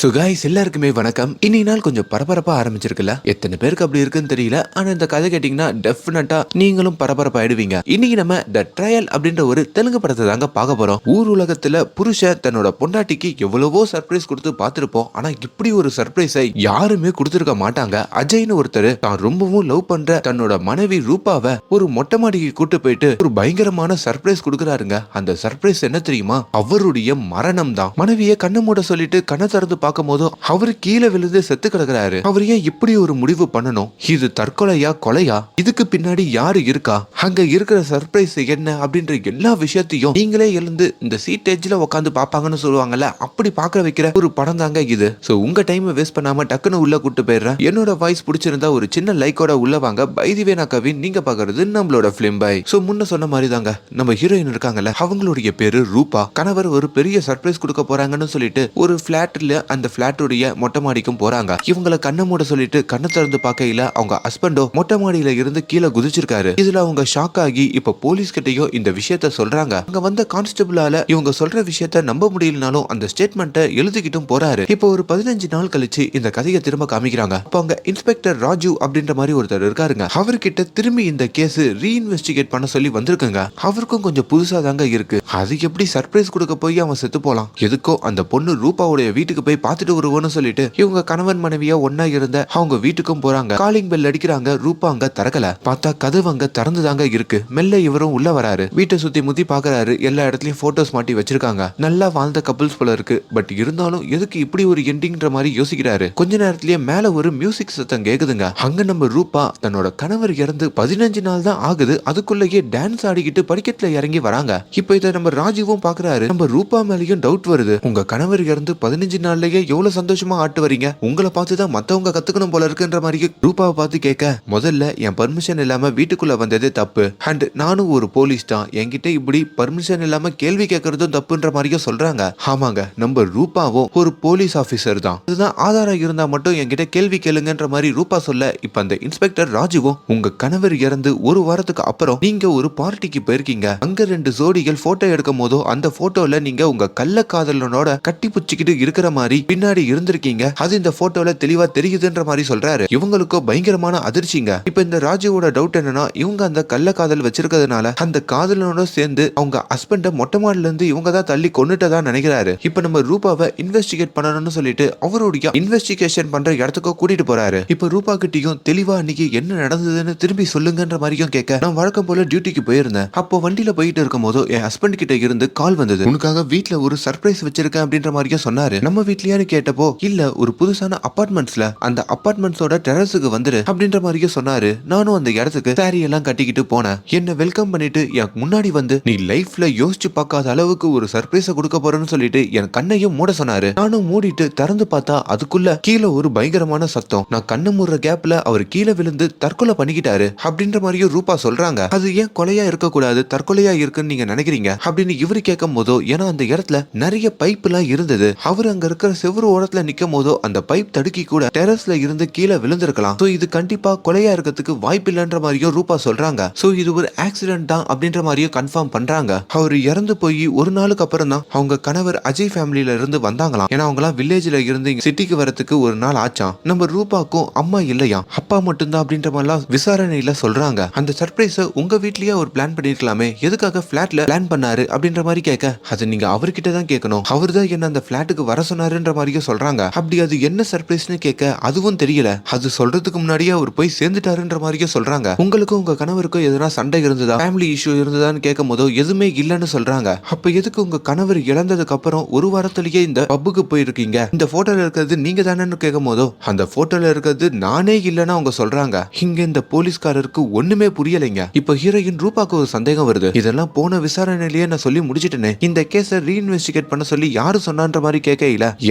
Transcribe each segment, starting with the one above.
சுகாய்ஸ் எல்லாருக்குமே வணக்கம். இன்னைக்கு நாள் கொஞ்சம் பரபரப்பா ஆரம்பிச்சிருக்குல்ல? எத்தனை பேருக்கு அப்படி இருக்குன்னு தெரியல. ஆனா இந்த கதை கேட்டிங்கன்னா டெஃபினட்டா நீங்களும் பரபரப்பாயிடுவீங்க. இன்னைக்கு நம்ம த ட்ரையல் அப்படின்ற ஒரு தெலுங்கு படத்தை தாங்க பார்க்க போறோம். ஊர் உலகத்துல புருஷன் தன்னோட பொண்டாட்டிக்கு எவ்வளவோ சர்ப்ரைஸ் கொடுத்து பார்த்துருப்போம். ஆனா இப்படி ஒரு சர்ப்ரைஸை யாருமே கொடுத்துருக்க மாட்டாங்க. அஜய்னு ஒருத்தர் தான் ரொம்பவும் லவ் பண்ற தன்னோட மனைவி ரூபாவை ஒரு மொட்டை மாடிக்கு கூட்டு போயிட்டு ஒரு பயங்கரமான சர்ப்ரைஸ் கொடுக்குறாருங்க. அந்த சர்ப்ரைஸ் என்ன தெரியுமா? அவருடைய மரணம் தான் மனைவியை கண்ணு மூட சொல்லிட்டு கண்ணை திறந்து பார்க்கும்போது அவர் அவரு கீழே விழுந்து செத்து கிடக்குறாரு. அவர் ஏன் இப்படி ஒரு முடிவு பண்ணணும்? இது தற்கொலையா கொலையா? இதுக்கு பின்னாடி யாரு இருக்கா? அங்க இருக்கிற சர்ப்ரைஸ் என்ன? அப்படின்ற எல்லா விஷயத்தையும் நீங்களே எழுந்து இந்த சீட் எட்ஜ்ல உட்காந்து பாப்பாங்கன்னு சொல்லுவாங்கல்ல அப்படி பார்க்க வைக்கிற ஒரு படம் தாங்க இது. சோ உங்க டைம் வேஸ்ட் பண்ணாம டக்குன்னு உள்ள கூட்டு போயிடுறேன். என்னோட வாய்ஸ் பிடிச்சிருந்தா ஒரு சின்ன லைக்கோட உள்ள வாங்க. பைதிவே நான் கவின் நீங்க பாக்குறது நம்மளோட பிலிம் பை சோ முன்ன சொன்ன மாதிரி தாங்க நம்ம ஹீரோயின் இருக்காங்கல்ல அவங்களுடைய பேரு ரூபா. கணவர் ஒரு பெரிய சர்ப்ரைஸ் கொடுக்க போறாங்கன்னு சொல்லிட்டு ஒரு பிளாட்ல அந்த பிளாட்டுடைய மொட்டை மாடிக்கும் போறாங்க. இவங்கள கண்ணை மூட சொல்லிட்டு கண்ணை திறந்து பார்க்கையில அவங்க ஹஸ்பண்டோ மொட்டை மாடியில இருந்து கீழே குதிச்சிருக்காரு. இதுல அவங்க ஷாக் ஆகி இப்ப போலீஸ் கிட்டயோ இந்த விஷயத்த சொல்றாங்க. அங்க வந்த கான்ஸ்டபிளால இவங்க சொல்ற விஷயத்த நம்ப முடியலனாலும் அந்த ஸ்டேட்மெண்ட்டை எழுதிக்கிட்டும் போறாரு. இப்போ ஒரு பதினஞ்சு நாள் கழிச்சு இந்த கதையை திரும்ப காமிக்கிறாங்க. இப்போ அங்க இன்ஸ்பெக்டர் ராஜு அப்படின்ற மாதிரி ஒருத்தர் இருக்காருங்க. அவர்கிட்ட திரும்பி இந்த கேஸ் ரீஇன்வெஸ்டிகேட் பண்ண சொல்லி வந்திருக்குங்க. அவருக்கும் கொஞ்சம் புதுசா தாங்க இருக்கு. அது எப்படி சர்ப்ரைஸ் கொடுக்க போய் அவன் செத்து போலாம்? எதுக்கோ அந்த பொண்ணு ரூபாவுடைய வீட்டுக்கு போய் பார்த்துட்டு வருவோன்னு சொல்லிட்டு இவங்க கணவன் மனைவியா ஒன்னா இருந்த அவங்க வீட்டுக்கும் போறாங்க. காலிங் பெல் அடிக்கிறாங்க ரூபா அங்க திறக்கல. பார்த்தா கதவு அங்க திறந்துதாங்க இருக்கு. மெல்ல இவரும் உள்ள வராரு. வீட்டை சுத்தி முத்தி பாக்குறாரு. எல்லா இடத்துலயும் போட்டோஸ் மாட்டி வச்சிருக்காங்க. நல்லா வாழ்ந்த கப்பிள்ஸ் போல இருக்கு. பட் இருந்தாலும் எதுக்கு இப்படி ஒரு எண்டிங்ன்ற மாதிரி யோசிக்கிறாரு? கொஞ்ச நேரத்திலேயே மேல ஒரு மியூசிக் சத்தம் கேக்குதுங்க. அங்க நம்ம ரூபா தன்னோட கணவர் இறந்து பதினஞ்சு நாள் தான் ஆகுது. அதுக்குள்ளேயே டான்ஸ் ஆடிக்கிட்டு படிக்கட்டுல இறங்கி வராங்க. இப்போ இதை நம்ம ராஜீவும் பாக்குறாரு. நம்ம ரூபா மேலயும் டவுட் வருது. உங்க கணவர் இறந்து பதினஞ்சு நாள்லயே எவ்வளவு சந்தோஷமா ஆட்டு வரீங்க உங்களை பார்த்து தான் மத்தவங்க கத்துக்கணும் போல இருக்குன்ற மாதிரி ரூபாவை பார்த்து கேட்க முதல்ல என் பர்மிஷன் இல்லாம வீட்டுக்குள்ள வந்ததே தப்பு. அண்ட் நானும் ஒரு போலீஸ் தான். என்கிட்ட இப்படி பர்மிஷன் இல்லாம கேள்வி கேட்கறதும் தப்புன்ற மாதிரியும் சொல்றாங்க. ஆமாங்க. நம்ம ரூபாவும் ஒரு போலீஸ் ஆபீசர் தான். இதுதான் ஆதாரம் இருந்தா மட்டும் என்கிட்ட கேள்வி கேளுங்கன்ற மாதிரி ரூபா சொல்ல இப்ப அந்த இன்ஸ்பெக்டர் ராஜுவும் உங்க கணவர் இறந்து ஒரு வாரத்துக்கு அப்புறம் நீங்க ஒரு பார்ட்டிக்கு போயிருக்கீங்க. அங்க ரெண்டு ஜோடிகள் போட்டோ எடுக்கும் போதோ அந்த போட்டோல நீங்க உங்க கள்ள காதலனோட கட்டி புச்சிக்கிட்டு இருக்கிற மாதிரி பின்னாடி இருந்திருக்கீங்க. அது இந்த போட்டோல தெளிவா தெரியுதுன்ற மாதிரி சொல்றாரு. இவங்களுக்கோ பயங்கரமான அதிர்ச்சிங்க. இப்ப இந்த ராஜுவோட டவுட் என்னன்னா இவங்க அந்த கள்ள காதல் வச்சிருக்கிறதுனால அந்த காதலனோட சேர்ந்து அவங்க ஹஸ்பண்ட மொட்டை மாடில இருந்து இவங்க தான் தள்ளி கொண்டுட்டதா நினைக்கிறாரு. இப்ப நம்ம ரூபாவை இன்வெஸ்டிகேட் பண்ணணும்னு சொல்லிட்டு அவருடைய இன்வெஸ்டிகேஷன் பண்ற இடத்துக்கு கூட்டிட்டு போறாரு. இப்ப ரூபா கிட்டயும் தெளிவா அன்னைக்கு என்ன நடந்ததுன்னு திரும்பி சொல்லுங்கன்ற மாதிரியும் கேட்க நான் வழக்கம் போல டியூட்டிக்கு போயிருந்தேன். அப்போ வண்டியில போயிட்டு இருக்கும் போது என் ஹஸ்பண்ட் கிட்ட இருந்து கால் வந்தது. உனக்காக வீட்டுல ஒரு சர்ப்ரைஸ் வச்சிருக்கேன் அப்படின்ற மாதிரியும் சொன்னாரு. நம்ம வீட்லயான்னு கேட்டப்போ இல்ல ஒரு புதுசான அபார்ட்மெண்ட்ஸ்ல அந்த அபார்ட்மெண்ட்ஸோட டெரஸுக்கு வந்துரு அப்படின்ற மாதிரியும் சொன்னாரு. நானும் அந்த இடத்துக்கு சாரி எல்லாம் கட்டிக்கிட்டு போனேன். என்ன வெல்கம் பண்ணிட்டு எனக்கு முன்னாடி வந்து நீ லைஃப்ல யோசிச்சு பார்க்காத அளவுக்கு ஒரு சர்ப்ரைஸ கொடுக்க போறேன்னு சொல்லிட்டு என் கண்ணையும் மூட சொன்னாரு. நானும் மூடிட்டு திறந்து பார்த்தா அதுக்குள்ள கீழே ஒரு பயங்கரமான சத்தம். நான் கண்ணு மூடுற கேப்ல அவர் கீழே விழுந்து தற்கொலை பண்ணிக்கிட்டாரு அப்படின்ற மாதிரியும் ரூபா சொல்றாங்க. அது ஏன் கொலையா இருக்கக்கூடாது? தற்கொலையா இருக்குன்னு நீங்க நினைக்கிறீங்க? அப்படின்னு இவரு கேட்கும் போதோ ஏன்னா அந்த இடத்துல நிறைய பைப் எல்லாம் இருந்தது. அவர் அங்க இருக்கிற செவ்வறு ஓரத்துல நிக்கும் போதோ அந்த பைப் தடுக்கி கூட டெரஸ்ல இருந்து கீழே விழுந்திருக்கலாம். சோ இது கண்டிப்பா கொலையா இருக்கிறதுக்கு வாய்ப்பு இல்லைன்ற மாதிரியும் ரூபா சொல்றாங்க. சோ இது ஒரு ஆக்சிடென்ட் தான் அப்படின்ற மாதிரியும் கன்ஃபார்ம் பண்றாங்க. அவர் இறந்து போய் ஒரு நாளுக்கு அப்புறம் தான் அவங்க கணவர் அஜய் ஃபேமிலியில இருந்து வந்தாங்களாம். ஏன்னா அவங்களாம் வில்லேஜ்ல இருந்து சிட்டிக்கு வரத்துக்கு ஒரு நாள் ஆச்சாம். நம்ம ரூபாக்கும் அம்மா இல்லையா? அப்பா மட்டும்தான் அப்படின்ற மாதிரிலாம் விசாரணையில சொல்றாங்க. அந்த சர்ப்ரைஸ உங்க வீட்லயே அவர் பிளான் பண்ணிருக்கலாமே. எதுக்காக பிளாட்ல பிளான் பண்ணாரு அப்படின்ற மாதிரி கேட்க. அது நீங்க அவர்கிட்ட தான் கேட்கணும். அவர் தான் என்ன அந்த பிளாட்டுக்கு வர சர்ப்ரைஸ்ன்ற மாதிரியே சொல்றாங்க. அப்படி அது என்ன சர்ப்ரைஸ்னு கேட்க அதுவும் தெரியல. அது சொல்றதுக்கு முன்னாடியே அவர் போய் சேர்ந்துட்டாருன்ற மாதிரியே சொல்றாங்க. உங்களுக்கும் உங்க கணவருக்கும் எதனா சண்டை இருந்ததா? ஃபேமிலி இஷ்யூ இருந்ததான்னு கேட்கும் போதோ எதுவுமே இல்லைன்னு சொல்றாங்க. அப்ப எதுக்கு உங்க கணவர் இழந்ததுக்கு அப்புறம் ஒரு வாரத்திலேயே இந்த பப்புக்கு போயிருக்கீங்க? இந்த போட்டோல இருக்கிறது நீங்க தானேன்னு கேட்கும் போதோ அந்த போட்டோல இருக்கிறது நானே இல்லைன்னு அவங்க சொல்றாங்க. இங்க இந்த போலீஸ்காரருக்கு ஒண்ணுமே புரியலைங்க. இப்ப ஹீரோயின் ரூபாக்கு ஒரு சந்தேகம் வருது. இதெல்லாம் போன விசாரணையிலேயே நான் சொல்லி முடிச்சிட்டேனே. இந்த கேஸை ரீஇன்வெஸ்டிகேட் பண்ண சொல்லி யாரு சொன்னான்ற மாதிரி கேட்கல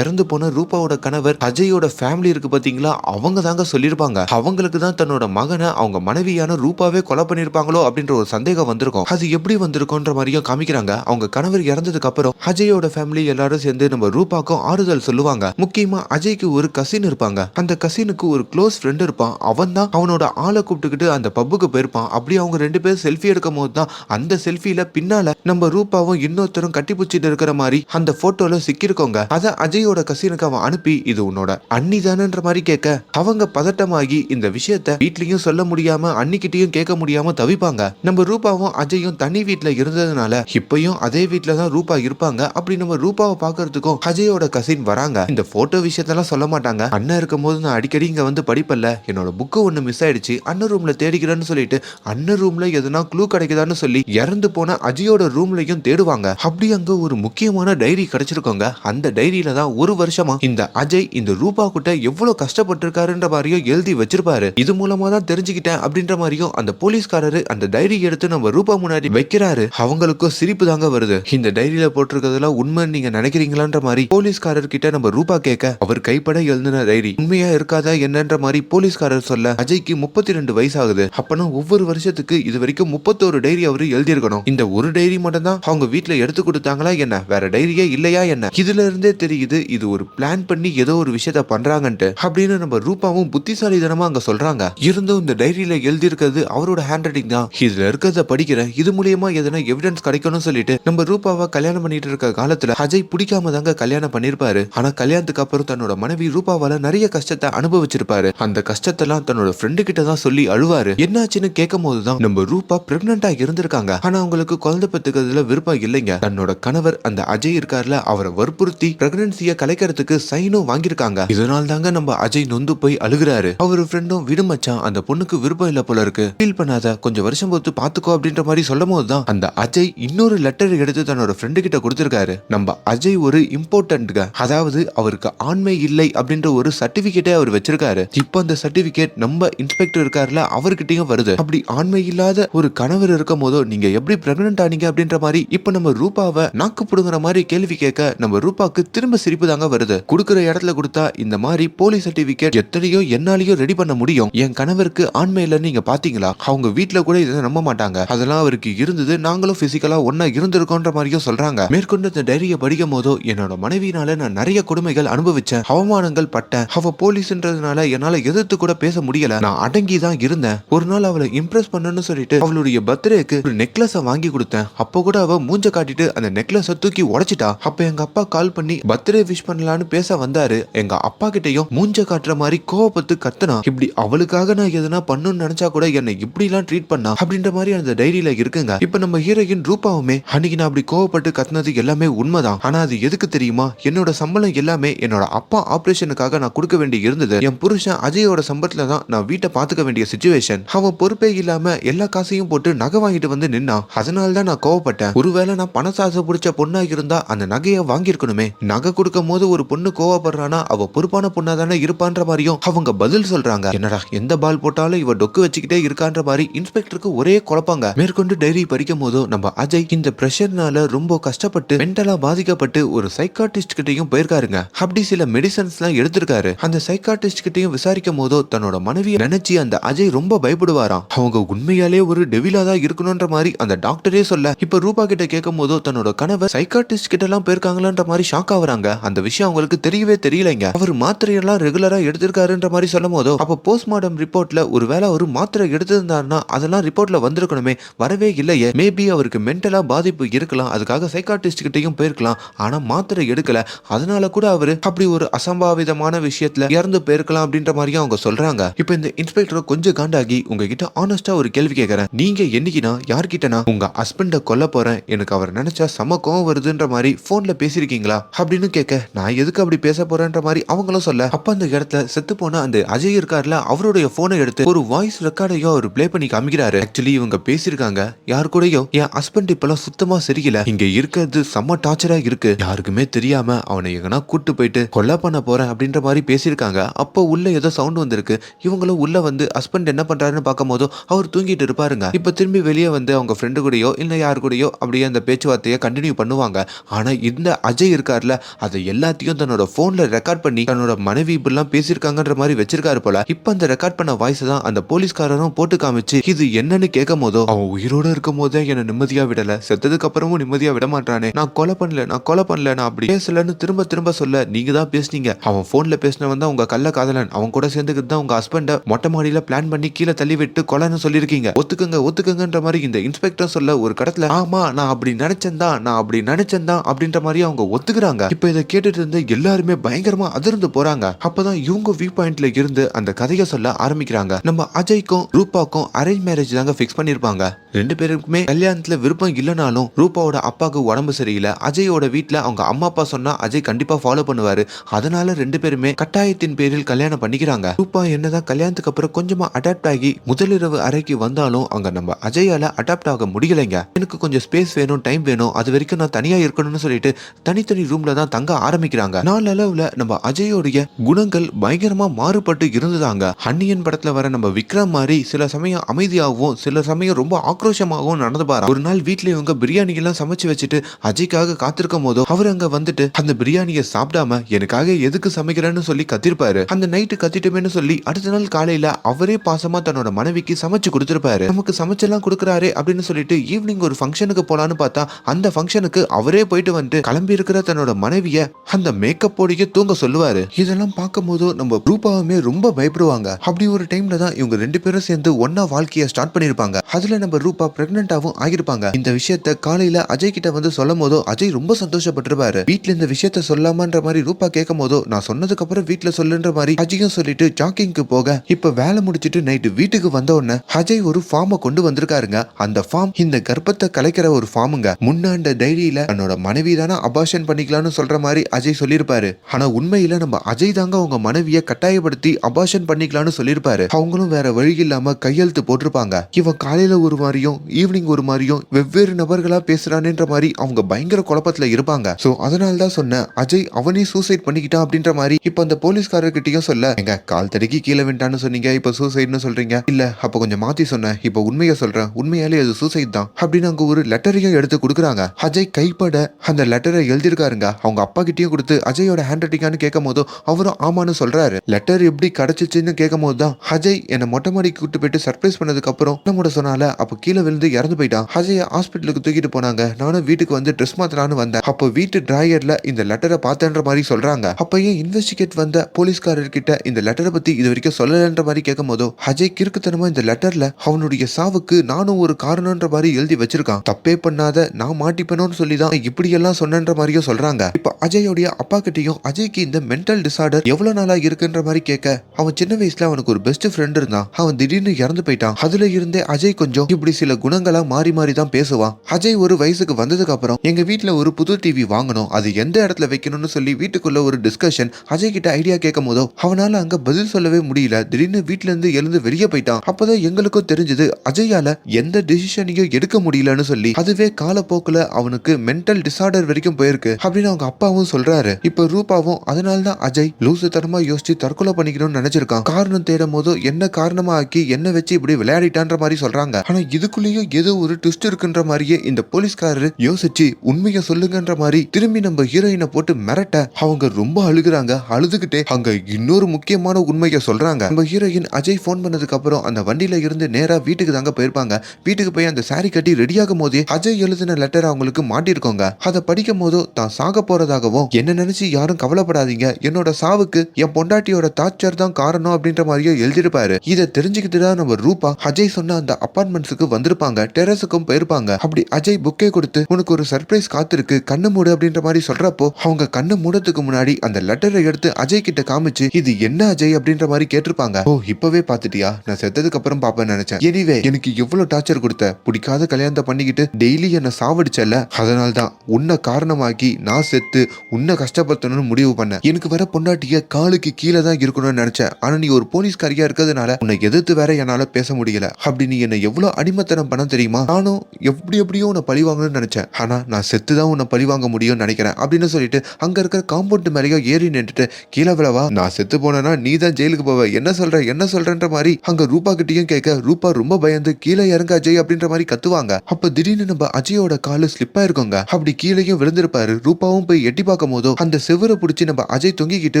இறந்து போன ரூபாவோட கணவர் அஜயோட ஃபேமிலி இருக்கு பாத்தீங்களா? அவங்க தாங்க சொல்லியிருப்பாங்க. அவங்களுக்கு தான் தன்னோட மகனை அவங்க மனைவியான ரூபாவே கொலை பண்ணிருப்பாங்களோ அப்படின்ற ஒரு சந்தேகம் வந்திருக்கும். அது எப்படி வந்திருக்கும்ன்ற மாதிரியும் காமிக்கிறாங்க. அவங்க கணவர் இறந்ததுக்கு அப்புறம் அஜயோட ஃபேமிலி எல்லாரும் சேர்ந்து நம்ம ரூபாக்கும் ஆறுதல் சொல்லுவாங்க. முக்கியமா அஜய்க்கு ஒரு கசின் இருப்பாங்க. அந்த கசினுக்கு ஒரு க்ளோஸ் ஃப்ரெண்ட் இருப்பான். அவன் தான் அவனோட ஆளை கூப்பிட்டுக்கிட்டு அந்த பப்புக்கு போயிருப்பான். அப்படி அவங்க ரெண்டு பேரும் செல்ஃபி எடுக்கும் போது தான் அந்த செல்ஃபியில பின்னால நம்ம ரூபாவும் இன்னொருத்தரும் கட்டி பிடிச்சிட்டு இருக்கிற மாதிரி அந்த போட்டோல சிக்கிருக்கோங்க அதை அஜய் அஜயோட கசினுக்கு அவன் அனுப்பி இது உன்னோட அண்ணி தானன்ற மாதிரி கேட்க. அவங்க பதட்டமாகி இந்த விஷயத்த வீட்லயும் சொல்ல முடியாம அன்னிக்கிட்டையும் கேட்க முடியாம தவிப்பாங்க. நம்ம ரூபாவும் அஜயும் தனி வீட்டுல இருந்ததுனால இப்பயும் அதே வீட்டுலதான் தான் ரூபா இருப்பாங்க அப்படி நம்ம ரூபாவை பாக்குறதுக்கும் அஜயோட கசின் வராங்க. இந்த போட்டோ விஷயத்தெல்லாம் சொல்ல மாட்டாங்க. அண்ணன் இருக்கும் போது நான் அடிக்கடி இங்க வந்து படிப்பல்ல என்னோட புக்கு ஒண்ணு மிஸ் ஆயிடுச்சு. அண்ணன் ரூம்ல தேடிக்கிறேன்னு சொல்லிட்டு அண்ணன் ரூம்ல எதுனா க்ளூ கிடைக்குதான்னு சொல்லி இறந்து போன அஜயோட ரூம்லயும் தேடுவாங்க. அப்படி அங்க ஒரு முக்கியமான டைரி கிடைச்சிருக்கோங்க. அந்த டைரியில தான் ஒரு வருஷமா இந்த அஜய் இந்த ரூபா கிட்ட எவ்வளவு கஷ்டப்பட்டிருக்காருன்ற மாதிரியும் எழுதி வச்சிருப்பாரு. இது மூலமா தான் தெரிஞ்சுக்கிட்டேன் அப்படின்ற மாதிரியும் அந்த போலீஸ்காரரு அந்த டைரி எடுத்து நம்ம ரூபா முன்னாடி வைக்கிறாரு. அவங்களுக்கும் சிரிப்பு தாங்க வருது. இந்த டைரியில போட்டிருக்கிறதுலாம் உண்மை நீங்க நினைக்கிறீங்களான்ற மாதிரி போலீஸ்காரர் கிட்ட நம்ம ரூபா கேட்க அவர் கைப்பட எழுதின டைரி. உண்மையா இருக்காதா என்னன்ற மாதிரி போலீஸ்காரர் சொல்ல அஜய்க்கு முப்பத்தி ரெண்டு வயசு ஆகுது அப்பனா ஒவ்வொரு வருஷத்துக்கு இது வரைக்கும் முப்பத்தோரு டைரி அவரு எழுதியிருக்கணும். இந்த ஒரு டைரி மட்டும் தான் அவங்க வீட்டுல எடுத்து கொடுத்தாங்களா என்ன? வேற டைரியே இல்லையா என்ன? இதுல இருந்தே தெரியுது இது ஒரு பிளான் பண்ணி ஏதோ ஒரு விஷயத்த பண்றாங்கன்ட்டு அப்படின்னு நம்ம ரூபாவும் புத்திசாலிதனமா அங்க சொல்றாங்க. இருந்தும் இந்த டைரியில எழுதியிருக்கிறது அவரோட ஹேண்ட் ரைட்டிங் தான். இதுல இருக்கிறத படிக்கிறேன் இது மூலியமா எதனா எவிடன்ஸ் கிடைக்கணும்னு சொல்லிட்டு நம்ம ரூபாவை கல்யாணம் பண்ணிட்டு இருக்க காலத்துல அஜய் பிடிக்காம தாங்க கல்யாணம் பண்ணிருப்பாரு. ஆனா கல்யாணத்துக்கு அப்புறம் தன்னோட மனைவி ரூபாவால நிறைய கஷ்டத்தை அனுபவிச்சிருப்பாரு. அந்த கஷ்டத்தெல்லாம் தன்னோட ஃப்ரெண்டு கிட்ட தான் சொல்லி அழுவாரு. என்னாச்சுன்னு கேட்கும் போதுதான் நம்ம ரூபா பிரெக்னண்டா இருந்திருக்காங்க. ஆனா அவங்களுக்கு குழந்தை பெற்றுக்கிறதுல விருப்பம் இல்லைங்க. தன்னோட கணவர் அந்த அஜய் இருக்கார்ல அவரை வற்புறுத்தி பிரெக்னன்சியை கலைக்கிறதுக்கு சைனும் வாங்கியிருக்காங்க. இதனால தாங்க நம்ம அஜய் நொந்து போய் அழுகுறாரு. அவர் ஃப்ரெண்டும் விடு மச்சான் அந்த பொண்ணுக்கு விருப்பம் இல்ல போல இருக்கு. ஃபீல் பண்ணாத கொஞ்சம் வருஷம் பொறுத்து பாத்துக்கோ அப்படின்ற மாதிரி சொல்லும் போதுதான் அந்த அஜய் இன்னொரு லெட்டர் எடுத்து தன்னோட ஃப்ரெண்டு கிட்ட கொடுத்திருக்காரு. நம்ம அஜய் ஒரு இம்பார்ட்டன்ட்ங்க அதாவது அவருக்கு ஆண்மை இல்லை அப்படின்ற ஒரு சர்டிபிகேட்டே அவர் வச்சிருக்காரு. இப்ப அந்த சர்டிபிகேட் நம்ம இன்ஸ்பெக்டர் இருக்காருல அவர்கிட்டயும் வருது. அப்படி ஆண்மை இல்லாத ஒரு கணவர் இருக்கும் போதோ நீங்க எப்படி பிரெக்னன்ட் ஆனீங்க அப்படின்ற மாதிரி இப்ப நம்ம ரூபாவை நாக்கு புடுங்குற மாதிரி கேள்வி கேட்க நம்ம ரூபாக்கு திரும்ப சிரிப்பு தாங்க வருது. கொடுக்குற இடத்துல கொடுத்தா இந்த மாதிரி போலீஸ் சர்டிபிகேட் எத்தனையோ என்னாலயோ ரெடி பண்ண முடியும். என் கணவருக்கு ஆண்மை இல்லைன்னு நீங்க பாத்தீங்களா? அவங்க வீட்டுல கூட இதை நம்ப மாட்டாங்க. அதெல்லாம் அவருக்கு இருந்தது. நாங்களும் பிசிக்கலா ஒன்னா இருந்திருக்கோன்ற மாதிரியும் சொல்றாங்க. மேற்கொண்டு இந்த டைரியை படிக்கும் போதோ என்னோட மனைவினால நான் நிறைய கொடுமைகள் அனுபவிச்சேன். அவமானங்கள் பட்டேன். அவ போலீஸ்ன்றதுனால என்னால எதிர்த்து கூட பேச முடியல. நான் அடங்கி தான் இருந்தேன். ஒரு நாள் அவளை இம்ப்ரெஸ் பண்ணணும்னு சொல்லிட்டு அவளுடைய பர்த்டேக்கு ஒரு நெக்லஸ் வாங்கி கொடுத்தேன். அப்போ கூட அவ மூஞ்ச காட்டிட்டு அந்த நெக்லஸ தூக்கி உடைச்சிட்டா. அப்ப எங்க அப்பா கால் பண்ணி பர்த்டே விஷ் பண்ணலான்னு பேச வந்தாரு. எங்க அப்பா கிட்டயும் மூஞ்ச காட்டுற மாதிரி கோவப்பட்டு கத்துனா இப்படி அவளுக்காக நான் எதனா பண்ணணும்னு நினைச்சா கூட என்னை இப்படி எல்லாம் ட்ரீட் பண்ணா அப்படின்ற மாதிரி அந்த டைரியில இருக்குங்க. இப்ப நம்ம ஹீரோயின் ரூபாவுமே அன்னைக்கு நான் அப்படி கோவப்பட்டு கத்துனது எல்லாமே உண்மைதான். ஆனா அது எதுக்கு தெரியுமா? என்னோட சம்பளம் எல்லாமே என்னோட அப்பா ஆபரேஷனுக்காக நான் கொடுக்க வேண்டி இருந்தது. என் புருஷன் அஜயோட சம்பளத்துல தான் நான் வீட்டை பாத்துக்க வேண்டிய சுச்சுவேஷன் அவன் பொறுப்பே இல்லாம எல்லா காசையும் போட்டு நகை வாங்கிட்டு வந்து நின்னான் அதனால தான் நான் கோவப்பட்டேன். ஒருவேளை நான் பணசாசை பிடிச்ச பொண்ணா இருந்தா அந்த நகையை வாங்கியிருக்கணுமே. நகை கொடுக்க இருக்கும் போது ஒரு பொண்ணு கோவப்படுறானா அவ பொறுப்பான பொண்ணா தானே இருப்பான்ற மாதிரியும் அவங்க பதில் சொல்றாங்க. என்னடா எந்த பால் போட்டாலும் இவ டொக்கு வச்சுக்கிட்டே இருக்கான்ற மாதிரி இன்ஸ்பெக்டருக்கு ஒரே குழப்பாங்க. மேற்கொண்டு டைரி படிக்கும் போதோ நம்ம அஜய் இந்த பிரஷர்னால ரொம்ப கஷ்டப்பட்டு மென்டலா பாதிக்கப்பட்டு ஒரு சைக்காட்டிஸ்ட் கிட்டயும் போயிருக்காருங்க. அப்படி சில மெடிசன்ஸ்லாம் எடுத்திருக்காரு. அந்த சைக்காட்டிஸ்ட் கிட்டயும் விசாரிக்கும் போதோ தன்னோட மனைவியை நினைச்சு அந்த அஜய் ரொம்ப பயப்படுவாராம். அவங்க உண்மையாலே ஒரு டெவிலா தான் இருக்கணும்ன்ற மாதிரி அந்த டாக்டரே சொல்ல இப்ப ரூபா கிட்ட கேட்கும் போதோ தன்னோட கணவர் சைக்காட்டிஸ்ட் கிட்ட எல்லாம் போயிருக்காங்களான்ற மாதிரி ஷாக் ஆகுறாங்க. அந்த விஷயம் அவங்களுக்கு தெரியவே தெரியலைங்க. அவர் மாத்திரையெல்லாம் ரெகுலரா எடுத்திருக்காருன்ற மாதிரி சொல்லும் போதோ அப்ப போஸ்ட்மார்டம் ரிப்போர்ட்ல ஒருவேளை ஒரு மாத்திரை எடுத்திருந்தாருன்னா அதெல்லாம் ரிப்போர்ட்ல வந்திருக்கணுமே வரவே இல்லையே. மேபி அவருக்கு மென்டலா பாதிப்பு இருக்கலாம் அதுக்காக சைக்காட்டிஸ்ட் கிட்டையும் போயிருக்கலாம் ஆனா மாத்திரை எடுக்கல. அதனால கூட அவரு அப்படி ஒரு அசம்பாவிதமான விஷயத்துல இறந்து போயிருக்கலாம் அப்படின்ற மாதிரியும் அவங்க சொல்றாங்க. இப்ப இந்த இன்ஸ்பெக்டர் கொஞ்சம் காண்டாகி உங்ககிட்ட ஆனஸ்டா ஒரு கேள்வி கேட்கறேன் நீங்க என்னைக்குனா யார்கிட்டனா உங்க ஹஸ்பண்ட கொல்ல போறேன் எனக்கு அவர் நினைச்சா செம கோவம் வருதுன்ற மாதிரி போன்ல பேசிருக்கீங்களா அப்படின்னு கேட்க நான் எதுக்கு அப்படி பேச போறேன்ற மாதிரி அவங்களும் சொல்ல அப்ப அந்த இடத்துல செத்து போன அந்த அஜய் இருக்கார்ல அவருடைய போனை எடுத்து ஒரு வாய்ஸ் ரெக்கார்டையும் அவர் பிளே பண்ணி காமிக்கிறாரு. ஆக்சுவலி இவங்க பேசியிருக்காங்க. யார் கூடயும் என் ஹஸ்பண்ட் இப்பெல்லாம் சுத்தமா சரியில்லை இங்க இருக்கிறது செம்ம டார்ச்சரா இருக்கு. யாருக்குமே தெரியாம அவனை எங்கன்னா கூட்டு போயிட்டு கொலை பண்ண போறேன் அப்படின்ற மாதிரி பேசியிருக்காங்க. அப்போ உள்ள ஏதோ சவுண்ட் வந்திருக்கு. இவங்களும் உள்ள வந்து ஹஸ்பண்ட் என்ன பண்றாருன்னு பார்க்கும் போதோ அவர் தூங்கிட்டு இருப்பாருங்க. இப்ப திரும்பி வெளியே வந்து அவங்க ஃப்ரெண்டு கூடயோ இல்ல யார் கூடயோ அப்படியே அந்த பேச்சுவார்த்தையை கண்டினியூ பண்ணுவாங்க. ஆனா இந்த அஜய் இருக்கார்ல அதை எல்லாத்தையும் தன்னோட போன்ல ரெக்கார்ட் பண்ணி தன்னோட மனைவி இப்படிலாம் பேசியிருக்காங்கன்ற மாதிரி வச்சிருக்காரு போல. இப்ப அந்த ரெக்கார்ட் பண்ண வாய்ஸ் தான் அந்த போலீஸ்காரரும் போட்டு காமிச்சு இது என்னன்னு கேட்கும் போதோ அவன் உயிரோட இருக்கும் போதே என்ன நிம்மதியா விடல. செத்ததுக்கு அப்புறமும் நிம்மதியா விட மாட்டானே நான் கொலை பண்ணல நான் கொலை பண்ணல நான் அப்படி பேசலன்னு திரும்ப திரும்ப சொல்ல நீங்க தான் பேசுனீங்க. அவன் போன்ல பேசினவன் தான் உங்க கள்ள காதலன். அவன் கூட சேர்ந்துக்கிட்டு தான் உங்க ஹஸ்பண்ட மொட்டை மாடியில பிளான் பண்ணி கீழே தள்ளி விட்டு கொலைன்னு சொல்லியிருக்கீங்க. ஒத்துக்குங்க ஒத்துக்குங்கன்ற மாதிரி இந்த இன்ஸ்பெக்டர் சொல்ல ஒரு கடத்துல ஆமா நான் அப்படி நினைச்சேன் தான் நான் அப்படி நினைச்சேன் தான் அப்படின்ற மாதிரி அவங்க ஒத்துக்கிறாங்க. இப்ப இதை கேட்டு கேட்டுட்டு இருந்த எல்லாருமே பயங்கரமா அதிர்ந்து போறாங்க. அப்பதான் இவங்க வியூ பாயிண்ட்ல இருந்து அந்த கதையை சொல்ல ஆரம்பிக்கிறாங்க. நம்ம அஜய்க்கும் ரூபாக்கும் அரேஞ்ச் மேரேஜ் தாங்க ஃபிக்ஸ் பண்ணிருப்பாங்க. ரெண்டு பேருக்குமே கல்யாணத்துல விருப்பம் இல்லைனாலும் ரூபாவோட அப்பாவுக்கு உடம்பு சரியில்லை. அஜயோட வீட்டுல அவங்க அம்மா அப்பா சொன்னா அஜய் கண்டிப்பா ஃபாலோ பண்ணுவாரு. அதனால ரெண்டு பேருமே கட்டாயத்தின் பேரில் கல்யாணம் பண்ணிக்கிறாங்க. ரூபா என்னதான் கல்யாணத்துக்கு அப்புறம் கொஞ்சமா அடாப்ட் ஆகி முதலிரவு அறைக்கு வந்தாலும் அங்க நம்ம அஜயால அடாப்ட் ஆக முடியலைங்க. எனக்கு கொஞ்சம் ஸ்பேஸ் வேணும் டைம் வேணும். அது வரைக்கும் நான் தனியா இருக்கணும்னு சொல்லிட்டு தனித்தனி ரூம்ல தான் தங்க ஆரம்பிக்கிறாங்க. நாளளவுல நம்ம அஜயோடைய குணங்கள் பயங்கரமா மாறுபட்டு இருந்ததாங்க. ஹன்னியன் படத்துல வர நம்ம விக்ரம் மாதிரி சில சமயம் அமைதியாகவும் சில சமயம் ரொம்ப ஆக்ரோஷமாகவும் நடந்துபாரு ஒரு நாள் வீட்டுல இவங்க பிரியாணி எல்லாம் சமைச்சு வச்சுட்டு அஜய்க்காக காத்திருக்கும் போதோ அவர் அங்க வந்துட்டு அந்த பிரியாணியை சாப்பிடாம எனக்காக எதுக்கு சமைக்கிறேன்னு சொல்லி கத்திருப்பாரு. அந்த நைட்டு கத்திட்டுமேனு சொல்லி அடுத்த நாள் காலையில அவரே பாசமா தன்னோட மனைவிக்கு சமைச்சு கொடுத்திருப்பாரு. நமக்கு சமைச்செல்லாம் கொடுக்குறாரு அப்படின்னு சொல்லிட்டு ஈவினிங் ஒரு ஃபங்க்ஷனுக்கு போலான்னு பார்த்தா அந்த ஃபங்க்ஷனுக்கு அவரே போயிட்டு வந்து கிளம்பி இருக்கிற தன்னோட மனைவிய அந்த மேக்கப் போடிக்க தூங்க சொல்லுவாரு. இதெல்லாம் பார்க்கும்போது நம்ம ரூபாவுமே ரொம்ப பயப்படுவாங்க. அப்படி ஒரு டைம்ல தான் இவங்க ரெண்டு பேரும் சேர்ந்து ஒன்னா வாழ்க்கைய ஸ்டார்ட் பண்ணிருப்பாங்க அதுல நம்ம ரூபா பிரெக்னென்டாவும் ஆகிருப்பாங்க இந்த விஷயத்த காலையில அஜய் கிட்ட வந்து சொல்லும் போதோ அஜய் ரொம்ப சந்தோஷப்பட்டிருப்பாரு. வீட்டுல இந்த விஷயத்த சொல்லாமன்ற மாதிரி ரூபா கேட்கும் போதோ நான் சொன்னதுக்கு அப்புறம் வீட்டுல சொல்லுன்ற மாதிரி அஜயும் சொல்லிட்டு ஜாக்கிங்க்கு போக இப்ப வேலை முடிச்சிட்டு நைட்டு வீட்டுக்கு வந்த உடனே அஜய் ஒரு ஃபார்மை கொண்டு வந்திருக்காருங்க. அந்த ஃபார்ம் இந்த கர்ப்பத்தை கலைக்கிற ஒரு ஃபார்முங்க முன்னாண்ட டைரியில தன்னோட மனைவி தானே அபாஷன் பண்ணிக்கலாம்னு சொல்ற மாதிரி அஜய் சொல்லியிருப்பாரு. ஆனா உண்மையில நம்ம அஜய் தாங்க அவங்க மனைவியை கட்டாயப்படுத்தி அபாஷன் பண்ணிக்கலாம்னு சொல்லியிருப்பாரு. அவங்களும் வேற வழி இல்லாம கையெழுத்து போட்டிருப்பாங்க. இவன் காலையில ஒரு மாதிரியும் ஈவினிங் ஒரு மாதிரியும் வெவ்வேறு நபர்களா பேசுறானுன்ற மாதிரி அவங்க பயங்கர குழப்பத்துல இருப்பாங்க. சோ அதனால தான் சொன்னேன் அஜய் அவனே சூசைட் பண்ணிக்கிட்டான் அப்படின்ற மாதிரி. இப்ப அந்த போலீஸ்காரர்கிட்டயும் சொல்ல எங்க கால் தடுக்கி கீழே விட்டான்னு சொன்னீங்க இப்ப சூசைட்னு சொல்றீங்க? இல்ல அப்ப கொஞ்சம் மாத்தி சொன்னேன். இப்ப உண்மையை சொல்றேன். உண்மையாலே அது சூசைட் தான். அப்படின்னு அங்க ஒரு லெட்டரையும் எடுத்து கொடுக்குறாங்க. அஜய் கைப்பட அந்த லெட்டரை எழுதியிருக்காருங்க. அவங்க அப்பா கிட்டயும் கொடுத்து அஜயோட ஹேண்ட் ரைட்டிங்கான்னு கேட்கும் போதும் அவரும் ஆமான்னு சொல்றாரு. லெட்டர் எப்படி கிடைச்சிச்சுன்னு கேட்கும் போது தான் அஜய் என்னை மொட்டை மாடிக்கு கூட்டு போயிட்டு சர்ப்ரைஸ் பண்ணதுக்கு அப்புறம் நம்மோட சொன்னால அப்ப கீழே விழுந்து இறந்து போயிட்டான். அஜய ஹாஸ்பிட்டலுக்கு தூக்கிட்டு போனாங்க. நானும் வீட்டுக்கு வந்து ட்ரெஸ் மாத்தலான்னு வந்தேன். அப்போ வீட்டு டிராயர்ல இந்த லெட்டரை பார்த்தேன்ற மாதிரி சொல்றாங்க. அப்பயே இன்வெஸ்டிகேட் வந்த போலீஸ்காரர் கிட்ட இந்த லெட்டரை பத்தி இது வரைக்கும் சொல்லலன்ற மாதிரி கேட்கும் போதோ அஜய் கிறுக்குத்தனமா இந்த லெட்டர்ல அவனுடைய சாவுக்கு நானும் ஒரு காரணம்ன்ற மாதிரி எழுதி வச்சிருக்கான். தப்பே பண்ணாத நான் மாட்டிப்பேனோன்னு சொல்லி தான் இப்படி எல்லாம் சொன்னன்ற மாதிரியும் சொல்றாங்க. இப்ப அஜயோடைய அப்பா கிட்டயும் அஜய்க்கு இந்த மென்டல் டிசார்டர் எவ்வளவு நாளா இருக்குன்ற மாதிரி கேட்க அவன் சின்ன வயசுல அவனுக்கு ஒரு பெஸ்ட் ஃப்ரெண்ட் இருந்தான். அவன் திடீர்னு இறந்து போயிட்டான். அதுல இருந்தே அஜய் கொஞ்சம் இப்படி சில குணங்களா மாறி மாறி தான் பேசுவான். அஜய் ஒரு வயசுக்கு வந்ததுக்கு அப்புறம் எங்க வீட்டுல ஒரு புது டிவி வாங்கணும். அது எந்த இடத்துல வைக்கணும்னு சொல்லி வீட்டுக்குள்ள ஒரு டிஸ்கஷன் அஜய் கிட்ட ஐடியா கேட்கும் போதோ அவனால அங்க பதில் சொல்லவே முடியல. திடீர்னு வீட்ல இருந்து எழுந்து வெளியே போயிட்டான். அப்பதான் எங்களுக்கும் தெரிஞ்சது அஜயால எந்த டிசிஷனையும் எடுக்க முடியலன்னு சொல்லி அதுவே காலப்போக்குல அவனுக்கு மென்டல் டிசார்டர் வரைக்கும் போயிருக்கு. அப்படின்னு அவங்க அப்பாவும் சொல்றாரு. இப்ப ரூபாவும் அதனால்தான் அஜய் லூசுத்தனமா யோசிச்சு தற்கொலை பண்ணிக்கணும்னு நினைச்சிருக்கான். காரணம் தேடும் போது என்ன காரணமா ஆக்கி என்ன வச்சு இப்படி விளையாடிட்டான்ற மாதிரி சொல்றாங்க. ஆனா இதுக்குள்ளேயும் ஏதோ ஒரு ட்விஸ்ட் இருக்குன்ற மாதிரியே இந்த போலீஸ்காரரு யோசிச்சு உண்மையை சொல்லுங்கன்ற மாதிரி திரும்பி நம்ம ஹீரோயினை போட்டு மிரட்ட அவங்க ரொம்ப அழுகுறாங்க. அழுதுகிட்டே அங்க இன்னொரு முக்கியமான உண்மையை சொல்றாங்க. நம்ம ஹீரோயின் அஜய் ஃபோன் பண்ணதுக்கு அப்புறம் அந்த வண்டியில இருந்து நேரா வீட்டுக்கு தாங்க போயிருப்பாங்க. வீட்டுக்கு போய் அந்த சாரி கட்டி ரெடியாகும் போதே அஜய் எழுதின லெட்டர் அவங்களுக்கு மாட்டிருக்கோங்க. அதை படிக்கும் போதோ தான் சாக போறதாகவும் என்ன நினைச்சு யாரும் கவலைப்படாதீங்க. என்னோட சாவுக்கு என் பொண்டாட்டியோட தாச்சர் தான் காரணம் அப்படின்ற மாதிரியே எழுதிருப்பாரு இதை தெரிஞ்சுக்கிட்டு தான் நம்ம ரூபா அஜய் சொன்ன அந்த அப்பார்ட்மெண்ட்ஸுக்கு வந்திருப்பாங்க டெரஸுக்கும் போயிருப்பாங்க. அப்படி அஜய் புக்கே கொடுத்து உனக்கு ஒரு சர்ப்ரைஸ் காத்திருக்கு கண்ணு மூடு அப்படின்ற மாதிரி சொல்றப்போ அவங்க கண்ணு மூடத்துக்கு முன்னாடி அந்த லெட்டரை எடுத்து அஜய் கிட்ட காமிச்சு இது என்ன அஜய்? அப்படின்ற மாதிரி கேட்டிருப்பாங்க. ஓ இப்பவே பாத்துட்டியா நான் செத்ததுக்கு அப்புறம் பாப்பேன் நினைச்சேன். எனிவே எனக்கு எவ்வளவு டார்ச்சர் கொடுத்த பிடிக்காத கல்யாணத்தை பண்ணிக்கிட்டு டெய்லி என்ன சாவடிச்சல அதனால தான் உன்னை காரணமாக்கி நான் செத்து உன்னை கஷ்டப்படுத்தணும்னு முடிவு பண்ண. எனக்கு வர பொண்டாட்டிய காலுக்கு கீழே தான் இருக்கணும்னு நினைச்சேன். ஆனா நீ ஒரு போலீஸ்காரியா இருக்கிறதுனால உன்னை எதிர்த்து வேற என்னால பேச முடியல. அப்படி நீ என்ன எவ்வளவு அடிமத்தனம் பண்ண தெரியுமா? நானும் எப்படி எப்படியோ உன்னை பழி வாங்கணும்னு நினைச்சேன். ஆனா நான் செத்து தான் உன்னை பழி வாங்க முடியும்னு நினைக்கிறேன் அப்படின்னு சொல்லிட்டு அங்க இருக்கிற காம்பவுண்ட் மேலேயோ ஏறி நின்றுட்டு கீழே விழவா நான் செத்து போனேன்னா நீ தான் ஜெயிலுக்கு போவ. என்ன சொல்ற? என்ன சொல்றன்ற மாதிரி அங்க ரூபா கிட்டயும் கேட்க ரூபா ரொம்ப பயந்து கீழே இறங்க அஜய் அப்படின்ற மாதிரி கத்துவாங்க. அப்ப திடீர்னு நம்ம அஜயோட காலு ஸ்லிப் ஆயிருக்கோங்க. அப்படி கீழேயும் விழுந்திருப்பாரு. ரூபாவும் போய் எட்டி பார்க்கும் போதோ அந்த செவரை பிடிச்சி நம்ம அஜய் தொங்கிக்கிட்டு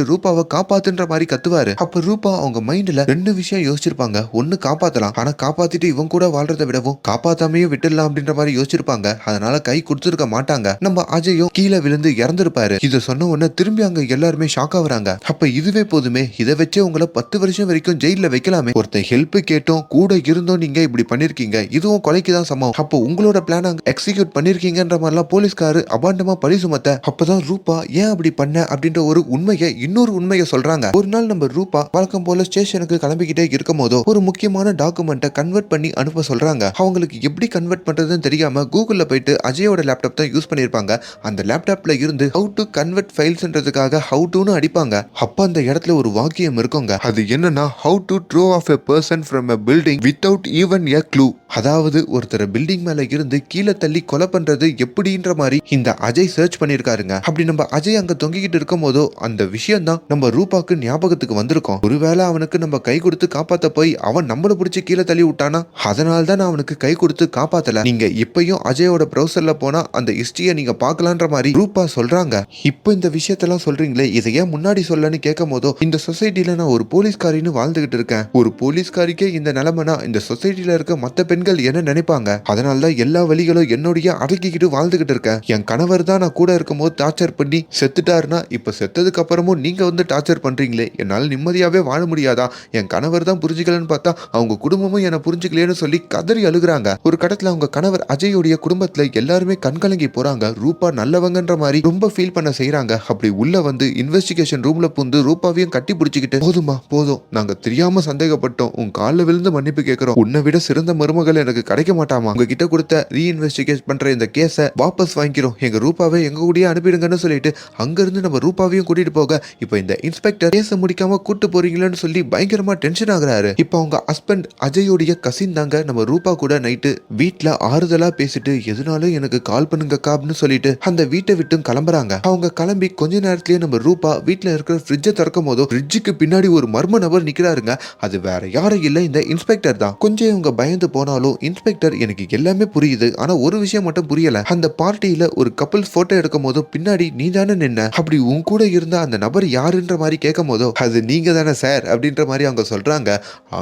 ரூபாவை காப்பாத்துன்ற மாதிரி கத்துவாரு. அப்ப ரூபா அவங்க மைண்ட்ல ரெண்டு விஷயம் யோசிச்சிருப்பாங்க. ஒன்னு காப்பாத்தலாம். ஆனா காப்பாத்திட்டு இவன் கூட வாழ்றதை விடவும் காப்பாத்தாமையும் விட்டுடலாம் அப்படின்ற மாதிரி யோசிச்சிருப்பாங்க. அதனால கை கொடுத்துருக்க மாட்டாங்க. நம்ம அஜயும் கீழே விழுந்து இறந்திருப்பாரு. இத சொன்ன உடனே திரும்பி அங்க எல்லாருமே ஷாக் ஆகுறாங்க. அப்ப இதுவே போதுமே. இதை வச்சே உங்களை பத்து வருஷம் வரைக்கும் ஜெயில வைக்கலாமே. ஒருத்தன் ஹெல்ப் கேட்டோம் கூட இருந்தோம் நீங்க இப்படி பண்ணிருக்கீங்க. இதுவும் கொலைக்கு தான் சமம். அப்போ உங்களோட பிளான் எக்ஸிக்யூட் பண்ணிருக்கீங்கன்ற மாதிரிலாம் போலீஸ்காரு அபாண்டமா பழி சுமத்த அப்பதான் ரூபா ரூபா ஏன் அப்படி பண்ண அப்படின்ற ஒரு உண்மையை இன்னொரு உண்மையை சொல்றாங்க. ஒரு நாள் நம்ம ரூபா வழக்கம் போல ஸ்டேஷனுக்கு கிளம்பிக்கிட்டே இருக்கும் போதோ ஒரு முக்கியமான டாக்குமெண்ட்டை கன்வெர்ட் பண்ணி அனுப்ப சொல்றாங்க. அவங்களுக்கு எப்படி கன்வெர்ட் பண்றதுன்னு தெரியாம கூகுள்ல போயிட்டு அஜயோட லேப்டாப் தான் யூஸ் பண்ணிருப்பாங்க அந்த லேப்டாப்ல இருந்து ஹவு டு கன்வெர்ட் ஃபைல்ஸ்ன்றதுக்காக ஹவு டுன்னு அடிப்பாங்க. அப்ப அந்த இடத்துல ஒரு வாக்கியம் இருக்குங்க. அது என்னன்னா how to throw off a person from a building without even a clue அதாவது ஒருத்தர் பில்டிங் மேல இருந்து கீழே தள்ளி கொலை பண்றது எப்படின்ற மாதிரி இந்த அஜய் சர்ச் பண்ணிருக்காருங்க அப்படி நம்ம அஜய் அங்க தொங்கிக்கிட்டு இருக்கும் போதோ அந்த விஷயம் தான் நம்ம ரூபாக்கு ஞாபகத்துக்கு வந்திருக்கோம். ஒருவேளை அவனுக்கு நம்ம கை கொடுத்து காப்பாத்த போய் அவன் நம்மள பிடிச்சி கீழே தள்ளி விட்டானா? அதனால தான் நான் அவனுக்கு கை கொடுத்து காப்பாத்தல. நீங்க இப்பயும் அஜயோட ப்ரௌசர்ல போனா அந்த ஹிஸ்டரியை நீங்க பார்க்கலான்ற மாதிரி ரூபா சொல்றாங்க. இப்போ இந்த விஷயத்தெல்லாம் சொல்றீங்களே இதை ஏன் முன்னாடி சொல்லன்னு கேட்கும் போதோ இந்த சொசைட்டில நான் ஒரு போலீஸ்காரின்னு வாழ்ந்துகிட்டு இருக்கேன். ஒரு போலீஸ்காரிக்கே இந்த நிலைமைனா இந்த சொசைட்டில இருக்க மத்த பெண்கள் என்ன நினைப்பாங்க? அதனால தான் எல்லா வழிகளும் என்னுடைய அடக்கிக்கிட்டு வாழ்ந்துகிட்டு இருக்கேன். என் கணவர் தான் நான் கூட இருக்கும்போது டார்ச்சர் பண்ணி செத்துட்டாருன்னா இப்போ செத்ததுக்கு அப்புறமும் நீங்கள் வந்து டார்ச்சர் பண்ணுறீங்களே என்னால் நிம்மதியாகவே வாழ முடியாதா? என் கணவர் தான் புரிஞ்சுக்கலன்னு பார்த்தா அவங்க குடும்பமும் என்னை புரிஞ்சுக்கலையேன்னு சொல்லி கதறி அழுகுறாங்க. ஒரு கடத்தில் அவங்க கணவர் அஜயோடைய குடும்பத்தில் எல்லாருமே கண்கலங்கி போகிறாங்க ரூபா நல்லவங்கன்ற மாதிரி ரொம்ப ஃபீல் பண்ண செய்கிறாங்க அப்படி உள்ள வந்து இன்வெஸ்டிகேஷன் ரூம்ல புந்து ரூபாவையும் கட்டி பிடிச்சிக்கிட்டு போதுமா போதும். நாங்க தெரியாம சந்தேகப்பட்டோம். உன் காலில் விழுந்து மன்னிப்பு கேட்கிறோம் உன்னை விட சிறந்த மருமகள் எனக்கு கிடைக்க மாட்டாமா உங்ககிட்ட கொடுத்த ரீஇன்வெஸ்டிகேட் பண்ற இந்த கேஸை வாபஸ் வாங்கிக்கிறோம். எங்க ரூபாவை எங்க கூடயே அனுப்பிடுங்கன்னு சொல்லி சொல்லிட்டு அங்கிருந்து நம்ம ரூபாவையும் கூட்டிட்டு போக இப்போ இந்த இன்ஸ்பெக்டர் கேஸை முடிக்காம கூட்டு போறீங்களேன்னு சொல்லி பயங்கரமா டென்ஷன் ஆகுறாரு. இப்போ அவங்க ஹஸ்பண்ட் அஜயோடைய கசின் தாங்க நம்ம ரூபா கூட நைட்டு வீட்ல ஆறுதலா பேசிட்டு எதுனாலும் எனக்கு கால் பண்ணுங்கக்கா அப்படின்னு சொல்லிட்டு அந்த வீட்டை விட்டும் கிளம்புறாங்க. அவங்க கிளம்பி கொஞ்ச நேரத்திலேயே நம்ம ரூபா வீட்ல இருக்கிற ஃப்ரிட்ஜை திறக்கும் போதும் ஃப்ரிட்ஜுக்கு பின்னாடி ஒரு மர்ம நபர் நிக்கிறாருங்க. அது வேற யாரும் இல்ல இந்த இன்ஸ்பெக்டர் தான். கொஞ்சம் இவங்க பயந்து போனாலும் இன்ஸ்பெக்டர் எனக்கு எல்லாமே புரியுது. ஆனா ஒரு விஷயம் மட்டும் புரியல. அந்த பார்ட்டியில ஒரு கப்பல் போட்டோ எடுக்கும் போதும் பின்னாடி நீ தானே நின்ன? அப்படி உன் கூட இருந்த அந்த நபர் யாருன்ற மாதிரி கேட்கும் போதோ அது நீங்க தானே சார் அப்படின்ற மாதிரி அவங்க சொல்றாங்க.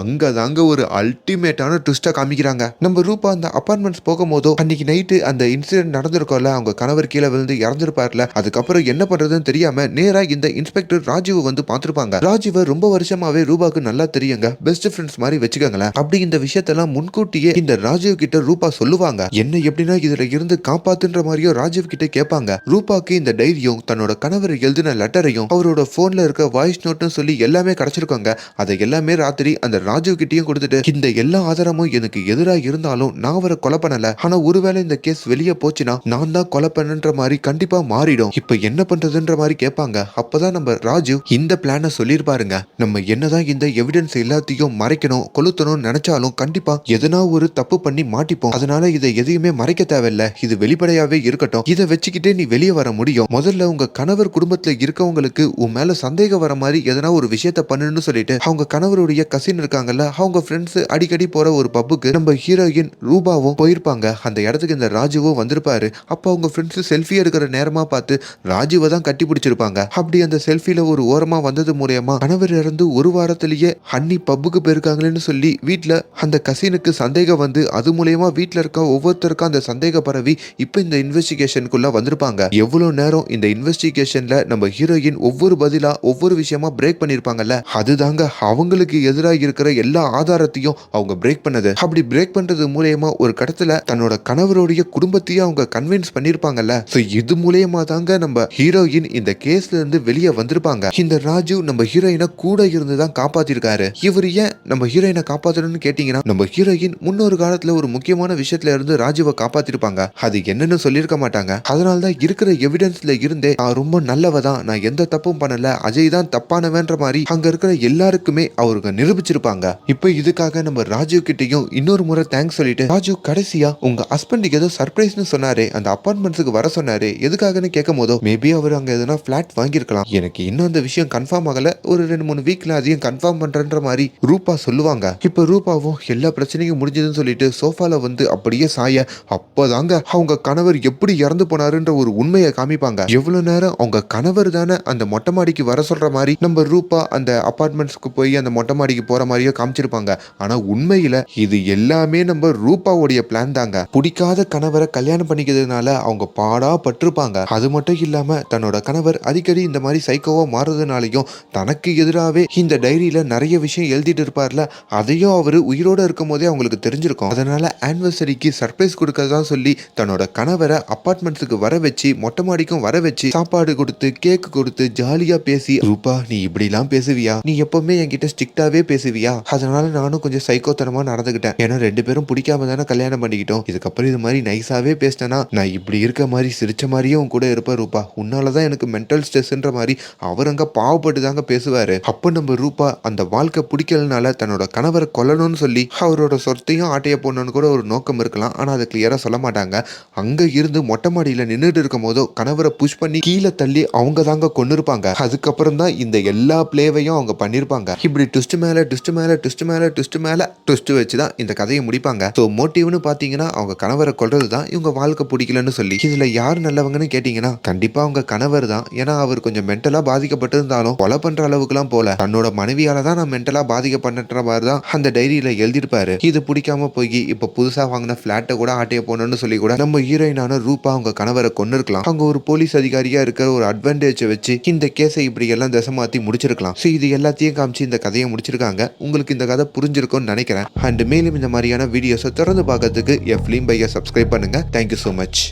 அங்க தாங்க ஒரு அல்டிமேட்டான ட்விஸ்டா காமிக்கிறாங்க. நம்ம ரூபா அந்த அப்பார்ட்மெண்ட்ஸ் போகும்போதோ அன்னைக்கு நைட்டு அந்த இன்சிடென்ட் நடந்திருக்கோம்ல அவங்க கணவர் கீழே விழுந்து இறந்திருப்பார்ல அதுக்கப்புறம் என்ன பண்றதுன்னு தெரியாம நேரா இந்த இன்ஸ்பெக்டர் ராஜீவ் வந்து பார்த்திருப்பாங்க. ராஜீவ ரொம்ப வருஷமாவே ரூபாக்கு நல்லா தெரியுங்க. பெஸ்ட் ஃப்ரெண்ட்ஸ் மாதிரி வச்சுக்கோங்களேன். அப்படி இந்த விஷயத்தெல்லாம் முன்கூட்டியே இந்த ராஜீவ் கிட்ட ரூபா சொல்லுவாங்க. என்ன எப்படின்னா இதுல இருந்து காப்பாத்துன்ற மாதிரியோ ராஜீவ் கிட்ட கேட்பாங்க. ரூபாக்கு இந்த டைரியும் தன்னோட கணவர் எழுதின லெட்டரையும் அவரோட போன்ல இருக்க வாய்ஸ் நோட்டும் சொல்லி எல்லாமே கிடைச்சிருக்காங்க. அதை எல்லாமே ராத்திரி அந்த ராஜீவ் கிட்டயும் கொடுத்துட்டு இந்த எல்லா ஆதாரமும் எனக்கு எதிராக இருந்தாலும் நான் அவரை கொலை பண்ணல. ஆனா ஒருவேளை இந்த கேஸ் வெளியே போச்சுன்னா நான் தான் கொலை பண்ணன்ற மாதிரி கண்டிப்பா மாறிடும். இப்ப என்ன பண்றதுன்ற மாதிரி கேட்பாங்க. அப்பதான் நம்ம ராஜீவ் இந்த பிளான சொல்லியிருப்பாருங்க. நம்ம என்னதான் இந்த எவிடன்ஸ் எல்லாத்தையும் மறைக்கணும் கொளுத்தணும்னு நினைச்சாலும் கண்டிப்பா எதனா ஒரு தப்பு பண்ணி மாட்டிப்போம். அதனால இதை எதையுமே மறைக்க தேவையில்ல. இது வெளிப்படையாவே இருக்கட்டும். இதை வச்சுக்கிட்டே நீ வெளியே வர முடியும். முதல்ல உங்க கணவர் குடும்பத்துல இருக்கவங்களுக்கு உன் மேல சந்தேகம் வர மாதிரி எதனா ஒரு விஷயத்த பண்ணுன்னு சொல்லிட்டு அவங்க கணவருடைய கசின் இருக்காங்கல்ல அவங்க ஃப்ரெண்ட்ஸ் அடிக்கடி போற ஒரு பப்புக்கு நம்ம ஹீரோயின் ரூபாவும் போயிருப்பாங்க. அந்த இடத்துக்கு இந்த ராஜுவும் வந்திருப்பாரு. அப்போ அவங்க ஃப்ரெண்ட்ஸ் செல்ஃபி எடுக்கிற நேரமா பார்த்து ராஜுவை தான் கட்டி பிடிச்சிருப்பாங்க. அப்படி அந்த செல்ஃபில ஒரு ஓரமா வந்தது மூலயமா கணவர் இறந்து ஒரு வாரத்திலேயே ஹன்னி பப்புக்கு போயிருக்காங்களேன்னு சொல்லி வீட்ல அந்த கசினுக்கு சந்தேகம் வந்து அது மூலயமா வீட்டுல இருக்க ஒவ்வொருத்தருக்கும் அந்த சந்தேக பரவி இப்போ இந்த இன்வெஸ்டிகேஷனுக்குள்ள வந்திருப்பாங்க. எவ்வளவு நேரம் இந்த இன்வெஸ்டிகேஷன்ல நம்ம ஹீரோயின் ஒவ்வொரு பதிலா ஒவ்வொரு விஷயமா பிரேக் பண்ணிருப்பாங்கல்ல? அதுதாங்க அவங்களுக்கு எதிராக இருக்கிற எல்லா ஆதாரத்தையும் அவங்க பிரேக் பண்ணது. அப்படி பிரேக் பண்றது மூலயமா ஒரு கடத்துல தன்னோட கணவருடைய குடும்பத்தையும் அவங்க கன்வின்ஸ் பண்ணிருப்பாங்கல்ல? சோ இது மூலயமா தாங்க நம்ம ஹீரோயின் இந்த கேஸ்ல இருந்து வெளியே வந்திருப்பாங்க. இந்த ராஜு நம்ம ஹீரோயினை கூட இருந்து தான் காப்பாத்திருக்காரு. இவர் ஏன் நம்ம ஹீரோயினை காப்பாத்தணும்னு கேட்டீங்கன்னா நம்ம ஹீரோயின் முன்னொரு காலத்துல ஒரு முக்கியமான விஷயத்துல இருந்து ராஜுவை காப்பாத்திருப்பாங்க. அது என்னன்னு சொல்லியிருக்க மாட்டாங்க. அதனால தான் இருக்கிற எவிடன்ஸ்ல இருந்தே நான் ரொம்ப நல்லவ தான். நான் எந்த தப்பும் பண்ணல. அஜய் தான் தப்பானவன்ற மாதிரி அங்க இருக்கிற எல்லாருக்குமே அவருக்கு நிரூபிச்சிருப்பாங்க. இப்போ இதுக்காக நம்ம ராஜீவ் கிட்டையும் இன்னொரு முறை தேங்க்ஸ் சொல்லிட்டு ராஜீவ் கடைசியா உங்க ஹஸ்பண்டுக்கு ஏதோ சர்ப்ரைஸ்னு சொன்னாரு. அந்த அப்பார்ட்மெண்ட்ஸுக்கு வர சொன்னாரு. எதுக்காகன்னு கேட்கும் போதோ மேபி அவர் அங்க எதனா ஃபிளாட் வாங்கியிருக்கலாம். எனக்கு இன்னும் அந்த விஷயம் கன்ஃபார்ம் ஆகல. ஒரு ரெண்டு மூணு வீக்ல அதையும் கன்ஃபார்ம் பண்றன்ற மாதிரி ரூபா சொல்லுவாங்க. இப்போ ரூபாவும் எல்லா பிரச்சனையும் முடிஞ்சதுன்னு சொல்லிட்டு சோஃபால வந்து அப்படியே சாய அப்போதாங்க அவங்க கணவர் எப்படி இறந்து போனாருன்ற ஒரு உண்மையை காமிப்பாங்க. எவ்வளவு நேரம் அவங்க கணவர் தானே அந்த மொட்டை மாடிக்கு வர சொல்ற மாதிரி? நம்ம ரூபா அந்த அபார்ட்மெண்ட்ஸ்க்கு போய் அந்த மொட்டை மாடிக்கு போற மாதிரியோ காமிச்சிருப்பாங்க. ஆனா உண்மையில இது எல்லாமே நம்ம ரூபாவுடைய பிளான் தாங்க. பிடிக்காத கணவரை கல்யாணம் பண்ணிக்கிறதுனால அவங்க பாடா பட்டிருப்பாங்க. அது மட்டும் இல்லாம தன்னோட கணவர் அடிக்கடி இந்த மாதிரி சைக்கோவா மாறுறதுனாலையும் தனக்கு எதிராகவே இந்த டைரியில நிறைய விஷயம் எழுதிட்டு இருப்பார்ல அதையும் அவர் உயிரோட இருக்கும் போதே அவங்களுக்கு தெரிஞ்சிருக்கும். அதனால ஆனிவர்சரிக்கு சர்ப்ரைஸ் கொடுக்கறதா சொல்லி தன்னோட கணவரை அப்பார்ட்மெண்ட்ஸுக்கு வர வச்சு மொட்டை மாடிக்கும் வர வர வச்சு சாப்பாடு கொடுத்து கேக் கொடுத்து ஜாலியா பேசி ரூபா நீ இப்படிலாம் பேசுவியா? நீ எப்பவுமே என்கிட்ட ஸ்ட்ரிக்டாவே பேசுவியா? அதனால நானும் கொஞ்சம் சைக்கோத்தனமா நடந்துக்கிட்டேன் ஏன்னா ரெண்டு பேரும் பிடிக்காம தானே கல்யாணம் பண்ணிக்கிட்டோம். இதுக்கப்புறம் இது மாதிரி நைஸாவே பேசினேன்னா நான் இப்படி இருக்க மாதிரி சிரிச்ச மாதிரியே உன் கூட இருப்பேன் ரூபா. உன்னாலதான் எனக்கு மென்டல் ஸ்ட்ரெஸ்ன்ற மாதிரி அவர் அங்க பாவப்பட்டு தாங்க பேசுவாரு. அப்ப நம்ம ரூபா அந்த வாழ்க்கை பிடிக்கலனால தன்னோட கணவரை கொல்லணும்னு சொல்லி அவரோட சொத்தையும் ஆட்டைய போடணும்னு கூட ஒரு நோக்கம் இருக்கலாம். ஆனா அதை கிளியரா சொல்ல மாட்டாங்க. அங்க இருந்து மொட்டை மாடியில நின்றுட்டு இருக்கும் போதோ கணவரை புஷ் பண்ணி கீழே தள்ளி அவங்க தாங்க கொண்டிருப்பாங்க அதுக்கப்புறம் தான் இந்த எல்லா பிளேவையும் அவங்க பண்ணிருப்பாங்க. இப்படி ட்விஸ்ட் மேல ட்விஸ்ட் மேல ட்விஸ்ட் மேல ட்விஸ்ட் மேல ட்விஸ்ட் வச்சு தான் இந்த கதையை முடிப்பாங்க. ஸோ மோட்டிவ்னு பாத்தீங்கன்னா அவங்க கணவரை கொள்றது தான் இவங்க வாழ்க்கை பிடிக்கலன்னு சொல்லி. இதுல யார் நல்லவங்கன்னு கேட்டீங்கன்னா கண்டிப்பா அவங்க கணவர் தான். ஏன்னா அவர் கொஞ்சம் மென்டலா பாதிக்கப்பட்டிருந்தாலும் கொலை பண்ற அளவுக்குலாம் போல. தன்னோட மனைவியால தான் நான் மென்டலா பாதிக்கப்பட்ட மாதிரி தான் அந்த டைரியில எழுதியிருப்பாரு. இது பிடிக்காம போய் இப்ப புதுசா வாங்கின பிளாட்டை கூட ஆட்டைய போனோம்னு சொல்லி கூட நம்ம ஹீரோயினான ரூபா அவங்க கணவரை கொண்டு இருக்கலாம் அவங்க ஒரு போலீஸ் அதிகாரியா இருக்கிற ஒரு அட்வான்டேஜ் வச்சு இந்த கேஸை இப்படி எல்லாம் திசை முடிச்சிருக்கலாம். ஸோ இது எல்லாத்தையும் காமிச்சு இந்த கதையை முடிச்சிருக்காங்க. உங்களுக்கு இந்த கதை புரிஞ்சிருக்கும்னு நினைக்கிறேன். அண்ட் மேலும் இந்த மாதிரியான வீடியோஸை தொடர்ந்து பார்க்கறதுக்கு எஃப்லிம் பையை சப்ஸ்கிரைப் பண்ணுங்க. Thank you so much